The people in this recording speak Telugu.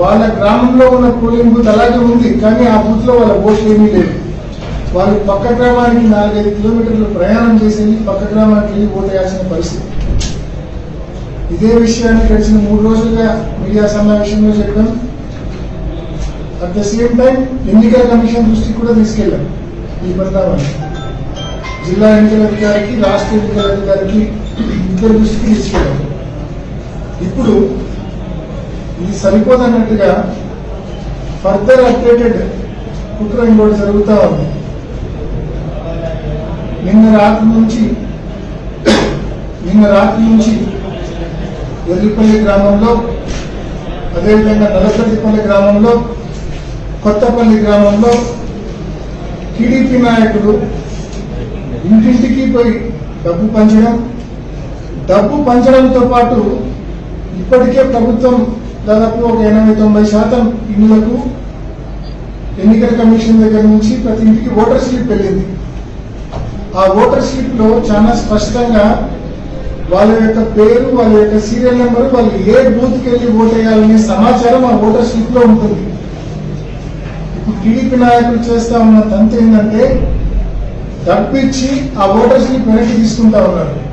వాళ్ళ గ్రామంలో ఉన్న పోలింగ్ బూత్ అలాగే ఉంది కానీ ఆ బూత్లో వాళ్ళ ఓట్లు ఏమీ లేదు. వాళ్ళు పక్క గ్రామానికి నాలుగైదు కిలోమీటర్లు ప్రయాణం చేసి పక్క గ్రామానికి వెళ్ళి ఓటు వేయాల్సిన పరిస్థితి. ఇదే విషయాన్ని గడిచిన మూడు రోజులుగా మీడియా సమావేశంలో చెప్పాం అట్ ద సేమ్ టైం ఎన్నికల కమిషన్ దృష్టికి కూడా తీసుకెళ్ళాం ఈ పరిణామాన్ని జిల్లా ఎన్నికల అధికారికి రాష్ట్ర ఎన్నికల అధికారికి ఇద్దరు దృష్టికి తీసుకెళ్ళాం. ఇప్పుడు ఇది సరిపోదన్నట్టుగా ఫర్దర్ అప్డేటెడ్ కుట్ర ఇంకోటి జరుగుతూ ఉంది. నిన్న రాత్రి నుంచి నిన్న రాత్రి నుంచి ఎల్లిపల్లి గ్రామంలో అదేవిధంగా నలసటిపల్లి గ్రామంలో కొత్తపల్లి గ్రామంలో టీడీపీ నాయకుడు ఇంటింటికి పోయి డబ్బు పంచడం డబ్బు పంచడంతో పాటు ఇప్పటికే ప్రభుత్వం దాదాపు ఒక ఎనభై తొంభై శాతం ఇళ్ళకు ఎన్నికల కమిషన్ దగ్గర నుంచి ప్రతి ఇంటికి ఓటర్ స్లిప్ వెళ్ళింది. ఆ ఓటర్ స్లిప్లో చాలా స్పష్టంగా వాళ్ళ యొక్క పేరు వాళ్ళ యొక్క సీరియల్ నెంబర్ వాళ్ళు ఏ బూత్కి వెళ్ళి ఓట్ వేయాలనే సమాచారం ఆ ఓటర్ స్లిప్లో ఉంటుంది. ఇప్పుడు టీడీపీ నాయకులు చేస్తా ఉన్న తంతు ఏంటంటే తప్పించి ఆ ఓటర్ స్లిప్ వెనక్కి తీసుకుంటా ఉన్నారు.